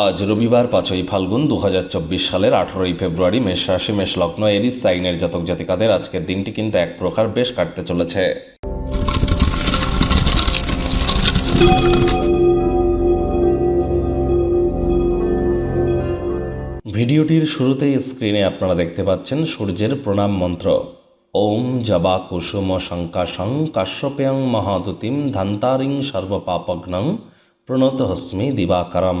আজ রবিবার পাঁচই ফাল্গুন দু হাজার চব্বিশ সালের আঠেরোই ফেব্রুয়ারি মেষ রাশি, মেষ লগ্ন, এরিস, সাইনের জাতক জাতিকাদের আজকের দিনটি কিন্তু এক প্রকার বেশ কাটতে চলেছে। ভিডিওটির শুরুতেই স্ক্রিনে আপনারা দেখতে পাচ্ছেন সূর্যের প্রণাম মন্ত্র। ওম জবা কুসুম শঙ্কাশং কাশ্যপেয়ং মহাদুতিম ধান্তারিং সর্বপাপগ্নং প্রণত হস্মি দিবাকারম।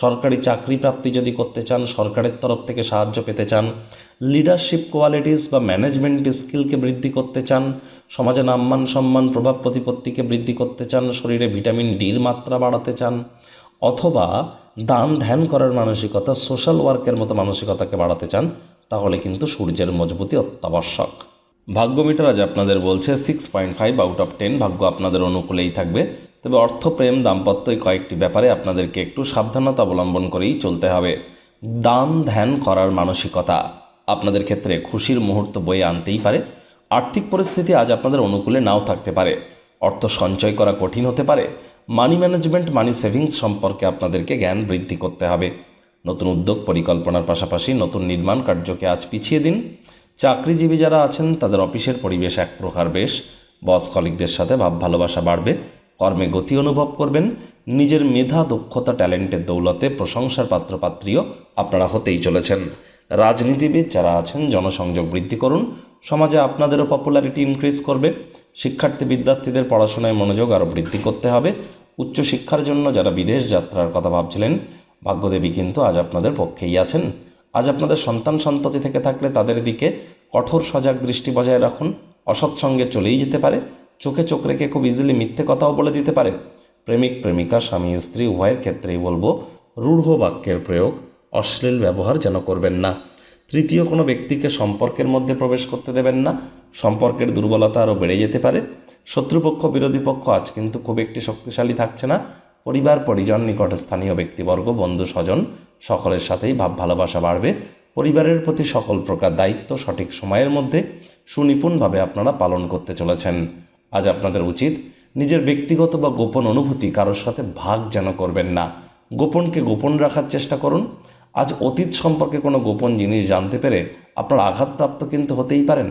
সরকারি চাকরি প্রাপ্তি যদি করতে চান, সরকারের তরফ থেকে সাহায্য পেতে চান লিডারশিপ কোয়ালিটিস বা ম্যানেজমেন্ট স্কিলকে বৃদ্ধি করতে চান, সমাজে নাম্মান সম্মান, প্রভাব প্রতিপত্তিকে বৃদ্ধি করতে চান, শরীরে ভিটামিন ডির মাত্রা বাড়াতে চান, অথবা দান ধ্যান করার মানসিকতা সোশ্যাল ওয়ার্কের মতো মানসিকতাকে বাড়াতে চান, তাহলে কিন্তু সূর্যের মজবুতি অত্যাবশ্যক। ভাগ্য মিটার আজ আপনাদের বলছে six point five out of ten ভাগ্য আপনাদের অনুকূলেই থাকবে। তবে অর্থ প্রেম দাম্পত্য এই কয়েকটি ব্যাপারে আপনাদেরকে একটু সাবধানতা অবলম্বন করেই চলতে হবে। দান ধ্যান করার মানসিকতা আপনাদের ক্ষেত্রে খুশির মুহূর্ত বয়ে আনতেই পারে। আর্থিক পরিস্থিতি আজ আপনাদের অনুকূলে নাও থাকতে পারে। অর্থ সঞ্চয় করা কঠিন হতে পারে। মানি ম্যানেজমেন্ট, মানি সেভিংস সম্পর্কে আপনাদেরকে জ্ঞান বৃদ্ধি করতে হবে। নতুন উদ্যোগ পরিকল্পনার পাশাপাশি নতুন নির্মাণ কার্যকে আজ পিছিয়ে দিন। চাকরিজীবী যারা আছেন, তাদের অফিসের পরিবেশ এক প্রকার বেশ। বস কলিকদের সাথে ভাব ভালোবাসা বাড়বে। কর্মে গতি অনুভব করবেন, নিজের মেধা, দক্ষতা, ট্যালেন্টের দৌলতে প্রশংসার পাত্রপাত্রীও আপনারা হতেই চলেছেন। রাজনীতিবিদ যারা আছেন, জনসংযোগ বৃদ্ধি করুন, সমাজে আপনাদেরও পপুলারিটি ইনক্রিজ করবে। শিক্ষার্থী বিদ্যার্থীদের পড়াশোনায় মনোযোগ আরও বৃদ্ধি করতে হবে। উচ্চশিক্ষার জন্য যারা বিদেশ যাত্রার কথা ভাবছিলেন, ভাগ্যদেবী কিন্তু আজ আপনাদের পক্ষেই আছেন। আজ আপনাদের সন্তান সন্ততি থেকে থাকলে তাদের দিকে কঠোর সজাগ দৃষ্টি বজায় রাখুন। অসৎসঙ্গে চলেই যেতে পারে। চোখে চোখ রেখে খুব ইজিলি মিথ্যে কথাও বলে দিতে পারে। প্রেমিক, প্রেমিকা, স্বামী, স্ত্রী, উভয়ের ক্ষেত্রেই বলব, রূঢ় বাক্যের প্রয়োগ অশ্লীল ব্যবহার যেন করবেন না। তৃতীয়, কোনো ব্যক্তিকে সম্পর্কের মধ্যে প্রবেশ করতে দেবেন না। সম্পর্কের দুর্বলতা আরও বেড়ে যেতে পারে। শত্রুপক্ষ, বিরোধী পক্ষ আজ কিন্তু খুব একটি শক্তিশালী থাকছে না। পরিবার, পরিজন, নিকট স্থানীয় ব্যক্তিবর্গ, বন্ধু, স্বজন, সকলের সাথেই ভাব ভালোবাসা বাড়বে। পরিবারের প্রতি সকল প্রকার দায়িত্ব সঠিক সময়ের মধ্যে সুনিপুণভাবে আপনারা পালন করতে চলেছেন। আজ আপনাদের উচিত নিজের ব্যক্তিগত বা গোপন অনুভূতি কারোর সাথে ভাগ যেন করবেন না। গোপনকে গোপন রাখার চেষ্টা করুন। আজ অতীত সম্পর্কে কোনো গোপন জিনিস জানতে পেরে আপনার আঘাতপ্রাপ্ত কিন্তু হতেই পারেন।